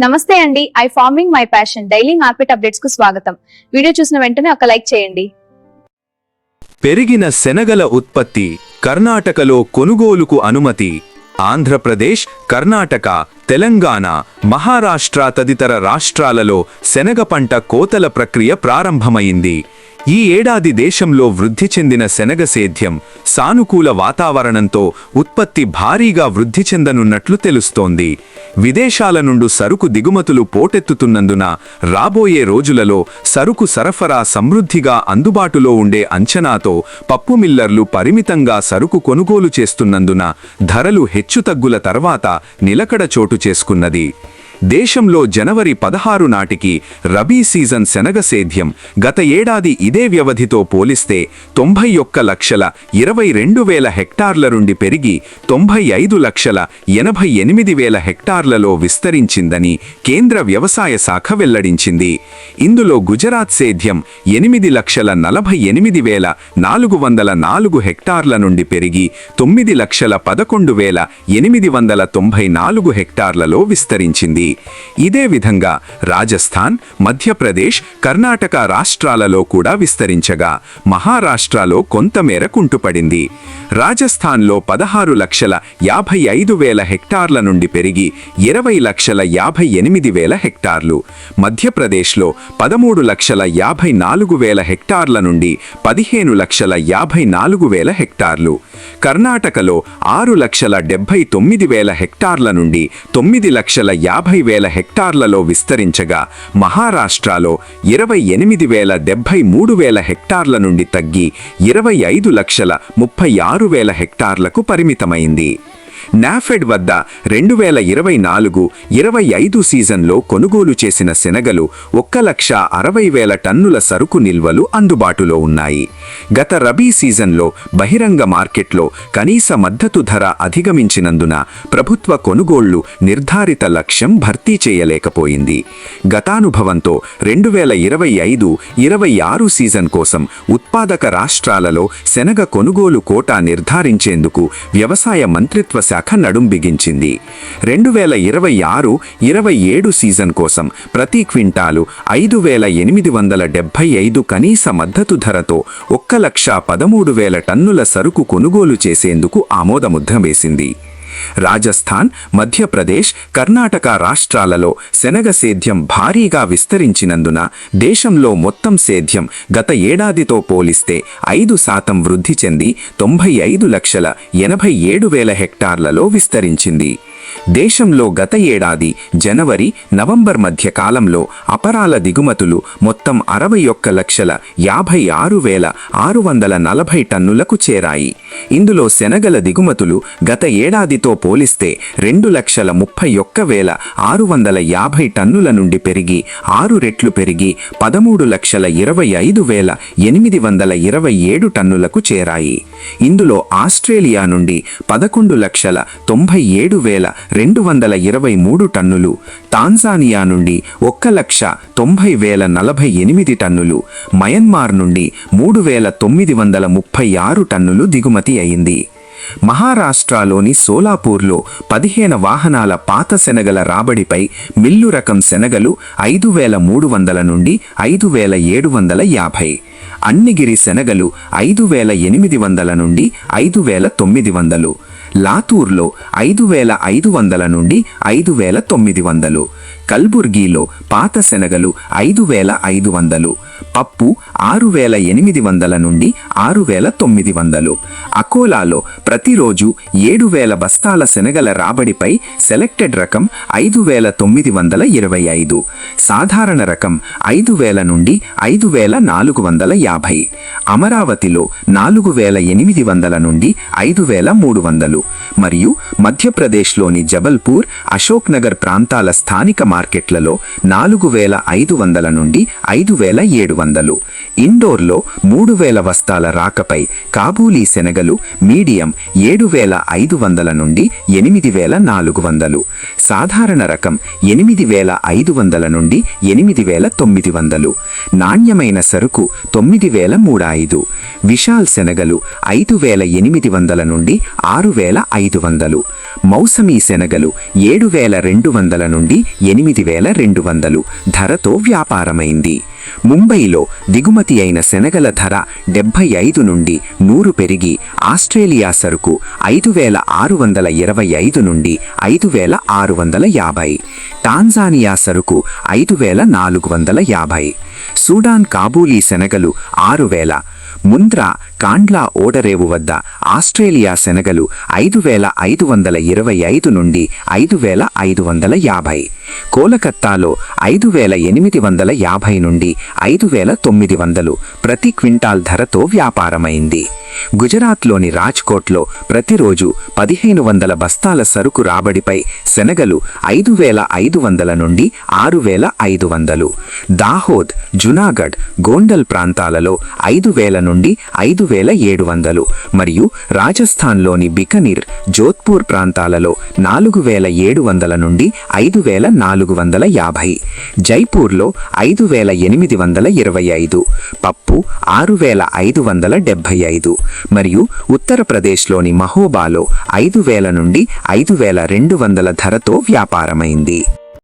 నమస్తే అండి. I farming my passion. Daily market అప్డేట్స్కు స్వాగతం. వీడియో చూసిన వెంటనే ఒక లైక్ చేయండి. పెరిగిన శనగల ఉత్పత్తి కర్ణాటకలో కొనుగోలుకు అనుమతి. ఆంధ్రప్రదేశ్ కర్ణాటక తెలంగాణ మహారాష్ట్ర తదితర రాష్ట్రాలలో శనగ పంట కోతల ప్రక్రియ ప్రారంభమైంది. ఈ ఏడాది దేశంలో వృద్ధి చెందిన శనగ సేద్యం సానుకూల వాతావరణంతో ఉత్పత్తి భారీగా వృద్ధి చెందనున్నట్లు తెలుస్తోంది. విదేశాల నుండి సరుకు దిగుమతులు పోటెత్తుతున్నందున రాబోయే రోజులలో సరుకు సరఫరా సమృద్ధిగా అందుబాటులో ఉండే అంచనాతో పప్పు మిల్లర్లు పరిమితంగా సరుకు కొనుగోలు చేస్తున్నందున ధరలు హెచ్చుతగ్గుల తర్వాత నిలకడ చోటు చేసుకున్నది. దేశంలో జనవరి పదహారు నాటికి రబీ సీజన్ శనగ సేద్యం గత ఏడాది ఇదే వ్యవధితో పోలిస్తే తొంభై ఒక్క లక్షల ఇరవై రెండు వేల హెక్టార్ల నుండి పెరిగి తొంభై ఐదు లక్షల ఎనభై ఎనిమిది వేల హెక్టార్లలో విస్తరించిందని కేంద్ర వ్యవసాయ శాఖ వెల్లడించింది. ఇందులో గుజరాత్ సేద్యం ఎనిమిది లక్షల నలభై ఎనిమిది వేల నాలుగు వందల నాలుగు హెక్టార్ల నుండి పెరిగి తొమ్మిది లక్షల పదకొండు వేల ఎనిమిది వందల తొంభై నాలుగు హెక్టార్లలో విస్తరించింది. ఇదే విధంగా రాజస్థాన్ మధ్యప్రదేశ్ కర్ణాటక రాష్ట్రాలలో కూడా విస్తరించగా మహారాష్ట్రలో కొంతమేర కుంటుపడింది. రాజస్థాన్లో పదహారు లక్షల యాభై ఐదు వేల హెక్టార్ల నుండి పెరిగి ఇరవై లక్షల యాభై ఎనిమిది వేల హెక్టార్లు. మధ్యప్రదేశ్లో పదమూడు లక్షల యాభై నాలుగు వేల హెక్టార్ల నుండి పదిహేను లక్షల యాభై నాలుగు వేల హెక్టార్లు. కర్ణాటకలో ఆరు లక్షల డెబ్బై తొమ్మిది వేల హెక్టార్ల నుండి తొమ్మిది లక్షల యాభై వేల హెక్టార్లలో విస్తరించగా మహారాష్ట్రలో ఇరవై ఎనిమిది వేల డెబ్బై మూడు వేల హెక్టార్ల నుండి తగ్గి ఇరవై ఐదు లక్షల ముప్పై ఆరు వేల హెక్టార్లకు పరిమితమైంది. నాఫెడ్ వద్ద రెండు వేల ఇరవై నాలుగు ఇరవై ఐదు సీజన్లో కొనుగోలు చేసిన శనగలు ఒక్క లక్ష అరవై వేల టన్నుల సరుకు నిల్వలు అందుబాటులో ఉన్నాయి. గత రబీ సీజన్లో బహిరంగ మార్కెట్లో కనీస మద్దతు ధర అధిగమించినందున ప్రభుత్వ కొనుగోళ్ళు నిర్ధారిత లక్ష్యం భర్తీ చేయలేకపోయింది. గతానుభవంతో రెండు వేల ఇరవై ఐదు ఇరవై ఆరు సీజన్ కోసం ఉత్పాదక రాష్ట్రాలలో శనగ కొనుగోలు కోటా నిర్ధారించేందుకు వ్యవసాయ మంత్రిత్వ శాఖ నడుం బిగించింది. రెండు వేల ఇరవై ఆరు ఇరవై ఏడు సీజన్ కోసం ప్రతి క్వింటాలు ఐదు వేల ఎనిమిది వందల డెబ్బై ఐదు కనీస మద్దతు ధరతో ఒక్క లక్ష పదమూడు వేల టన్నుల సరుకు కొనుగోలు చేసేందుకు ఆమోదముద్ర వేసింది. రాజస్థాన్ మధ్యప్రదేశ్ కర్ణాటక రాష్ట్రాలలో శనగ సేద్యం భారీగా విస్తరించినందున దేశంలో మొత్తం సేద్యం గత ఏడాదితో పోలిస్తే ఐదు శాతం వృద్ధి చెంది తొంభై ఐదు లక్షల ఎనభై ఏడు వేల హెక్టార్లలో విస్తరించింది. దేశంలో గత ఏడాది జనవరి నవంబర్ మధ్య కాలంలో అపరాల దిగుమతులు మొత్తం అరవై ఒక్క లక్షల యాభై ఆరు వేల ఆరు వందల నలభై టన్నులకు చేరాయి. ఇందులో శనగల దిగుమతులు గత ఏడాదితో పోలిస్తే రెండు లక్షల ముప్పై ఒక్క వేల ఆరు వందల యాభై టన్నుల నుండి పెరిగి ఆరు రెట్లు పెరిగి పదమూడు లక్షల ఇరవై ఐదు వేల ఎనిమిది వందల ఇరవై ఏడు టన్నులకు చేరాయి. ఇందులో ఆస్ట్రేలియా నుండి పదకొండు లక్షల తొంభై ఏడు వేల రెండు వందల ఇరవై మూడు టన్నులు తాన్జానియా నుండి ఒక్క లక్ష తొంభై వేల నలభై ఎనిమిది టన్నులు మయన్మార్ నుండి మూడు వేల తొమ్మిది వందల ముప్పై ఆరు టన్నులు దిగుమతి అయింది. మహారాష్ట్రలోని సోలాపూర్లో పదిహేను వాహనాల పాత శనగల రాబడిపై మిల్లు రకం శనగలు ఐదు వేల మూడు వందల నుండి ఐదు వేల ఏడు వందల యాభై. అన్నిగిరి శనగలు ఐదు వేల ఎనిమిది వందల నుండి ఐదు వేల తొమ్మిది వందలు. లాతూర్లో ఐదు వేల ఐదు వందల నుండి ఐదు వేల తొమ్మిది వందలు. కల్బుర్గీలో పాత శనగలు ఐదు వేల ఐదు వందలు. పప్పు ఆరు వేల ఎనిమిది వందల నుండి ఆరు వేల తొమ్మిది వందలు. అకోలాలో ప్రతిరోజు ఏడు వేల బస్తాల శనగల రాబడిపై సెలెక్టెడ్ రకం ఐదు వేల తొమ్మిది వందల ఇరవై ఐదు. సాధారణ రకం ఐదు వేల నుండి ఐదు వేల నాలుగు వందల యాభై. అమరావతిలో నాలుగు వేల ఎనిమిది వందల నుండి ఐదు వేల మూడు వందలు. మరియు మధ్యప్రదేశ్లోని జబల్పూర్ అశోక్ నగర్ ప్రాంతాల స్థానిక మార్కెట్లలో నాలుగు వేల ఐదు వందల నుండి ఐదు వేల ఏడు వందలు. ఇండోర్లో మూడు వేల వస్తాల రాకపై కాబూలీ శనగలు మీడియం ఏడు వేల ఐదు వందల నుండి ఎనిమిది వేల నాలుగు వందలు. సాధారణ రకం ఎనిమిది వేల ఐదు వందల నుండి ఎనిమిది వేల తొమ్మిది వందలు. నాణ్యమైన సరుకు తొమ్మిది వేల మూడు ఐదు. విశాల్ శనగలు ఐదు వేల ఎనిమిది వందల నుండి ఆరు వేల ఐదు వందలు. మౌసమీ శనగలు ఏడు వేల రెండు వందల నుండి ఎనిమిది వేల రెండు వందలు. ధరతో వ్యాపారమైంది. ముంబైలో దిగుమతి అయిన శనగల ధర డెబ్బై ఐదు నుండి నూరు పెరిగి ఆస్ట్రేలియా సరుకు ఐదు వేల ఆరు వందల ఇరవై ఐదు నుండి ఐదు వేల ఆరు వందల యాభై. టాన్జానియా సరుకు ఐదు వేల నాలుగు వందల యాభై. సూడాన్ కాబూలీ శనగలు ఆరు వేల. ముంద్రా కాండ్లా ఓడరేవు వద్ద ఆస్ట్రేలియా శనగలు ఐదు వేల ఐదు వందల ఇరవై ఐదు నుండి ఐదు వేల ఐదు వందల యాభై. కోలకత్తాలో ఐదు వేల ఎనిమిది వందల యాభై నుండి ఐదు వేల తొమ్మిది వందలు. ప్రతి క్వింటాల్ ధరతో వ్యాపారమైంది. గుజరాత్లోని రాజ్కోట్లో ప్రతిరోజు పదిహేను వందల బస్తాల సరుకు రాబడిపై శనగలు ఐదు వేల ఐదు వందల నుండి ఆరు వేల ఐదు వందలు. దాహోద్ జునాగఢ్ గోండల్ ప్రాంతాలలో ఐదు వేల నుండి ఐదు వేల ఏడు వందలు. మరియు రాజస్థాన్లోని బికనీర్ జోధ్పూర్ ప్రాంతాలలో నాలుగు వేల ఏడు వందల నుండి ఐదు వేల నాలుగు వందల యాభై. జైపూర్లో ఐదు వేల ఎనిమిది వందల ఇరవై ఐదు. పప్పు ఆరు వేల ఐదు వందల డెబ్భై ఐదు. మరియు ఉత్తరప్రదేశ్లోని మహోబాలో ఐదు వేల నుండి ఐదు వేల రెండు వందల ధరతో వ్యాపారమైంది.